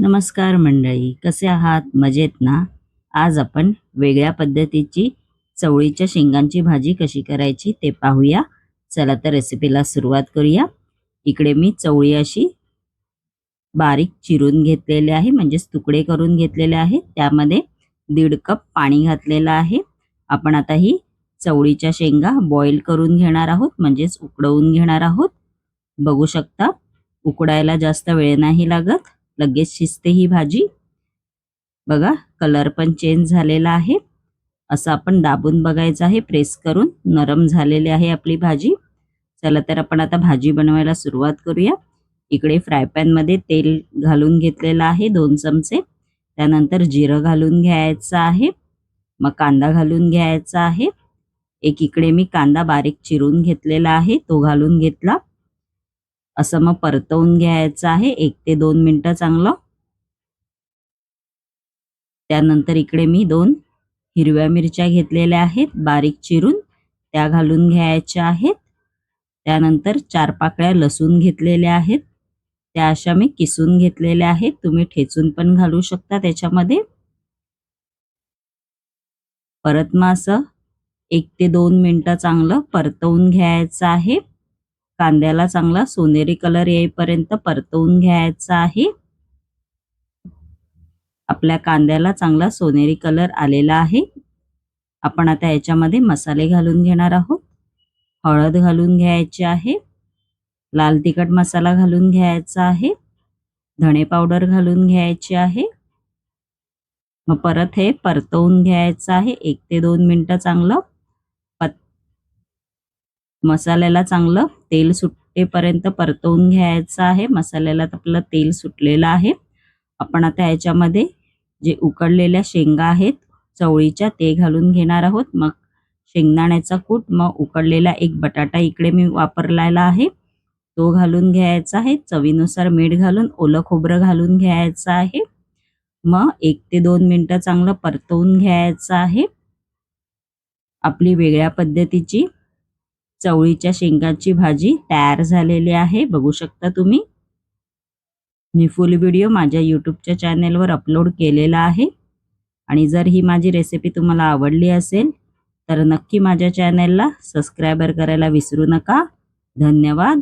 नमस्कार मंडळी कसे आहात? मजेत ना? आज आपण वेगळ्या पद्धतीची चवळीच्या शेंगांची भाजी कशी करायची ते पाहूया. चला तर रेसिपीला सुरुवात करूया. इकडे मी चवळी अशी बारीक चिरून घेतलेले आहे म्हणजेच तुकडे करून घेतलेले आहे. त्यामध्ये दीड कप पाणी घातलेलं आहे. आपण आता ही चवळीच्या शेंगा बॉईल करून घेणार आहोत म्हणजेच उकडवून घेणार आहोत. बघू शकता उकडायला जास्त वेळ नाही लागत. लगेच शिजते ही भाजी. बघा कलर पण चेंज झालेला आहे. असं आपण दाबून बघायचं आहे प्रेस करून. नरम झालेली आहे आपली भाजी. चला तर आपण आता भाजी बनवायला सुरुवात करूया. इकडे फ्राय पॅनमध्ये तेल घालून घेतलेलं आहे दोन चमचे. त्यानंतर जिरं घालून घ्यायचं आहे. मग कांदा घालून घ्यायचा आहे. एक इकडे मी कांदा बारीक चिरून घेतलेला आहे तो घालून घेतला. असं मग परतवून घ्यायचं आहे. एक ते दोन मिनटं चांगलं. त्यानंतर इकडे मी दोन हिरव्या मिरच्या घेतलेल्या आहेत. बारीक चिरून त्या घालून घ्यायच्या आहेत. त्यानंतर चार पाकळ्या लसूण घेतलेल्या आहेत. त्या अशा मी किसून घेतलेल्या आहेत. तुम्ही ठेचून पण घालू शकता त्याच्यामध्ये. परत मग असं एक ते दोन मिनटं चांगलं परतवून घ्यायचं आहे. कांद्याला चांगला सोनेरी कलर येईपर्यंत परतवून घ्यायचा आहे. आपल्या कांद्याला चांगला सोनेरी कलर आलेला आहे. आपण आता याच्यामध्ये मसाले घालून घेणार आहोत. हळद घालून घ्यायची आहे. लाल तिखट मसाला घालून घ्यायचा आहे. धणे पावडर घालून घ्यायचे आहे. मग परत हे परतवून घ्यायचं आहे. एक ते दोन मिनटं चांगलं. मसाल्याला चांगलं तेल सुटेपर्यंत परतवून घ्यायचं आहे. मसाल्याला आपलं तेल सुटलेलं आहे. आपण आता याच्यामध्ये जे उकडलेल्या शेंगा आहेत चवळीच्या ते घालून घेणार आहोत. मग शेंगदाण्याचा कूट मग उकडलेला एक बटाटा इकडे मी वापरलेला आहे. तो घालून घ्यायचा आहे. चवीनुसार मीठ घालून ओलं खोबरं घालून घ्यायचं आहे. मग एक ते दोन मिनटं चांगलं परतवून घ्यायचं आहे. आपली वेगळ्या पद्धतीची चवळीच्या शेंगांची भाजी तयार झालेली आहे. बघू शकता तुम्ही. मी फुल व्हिडिओ माझ्या यूट्यूबच्या चॅनेलवर अपलोड केलेला आहे. आणि जर ही माझी रेसिपी तुम्हाला आवडली असेल तर नक्की माझ्या चॅनेलला सबस्क्रायबर करायला विसरू नका. धन्यवाद.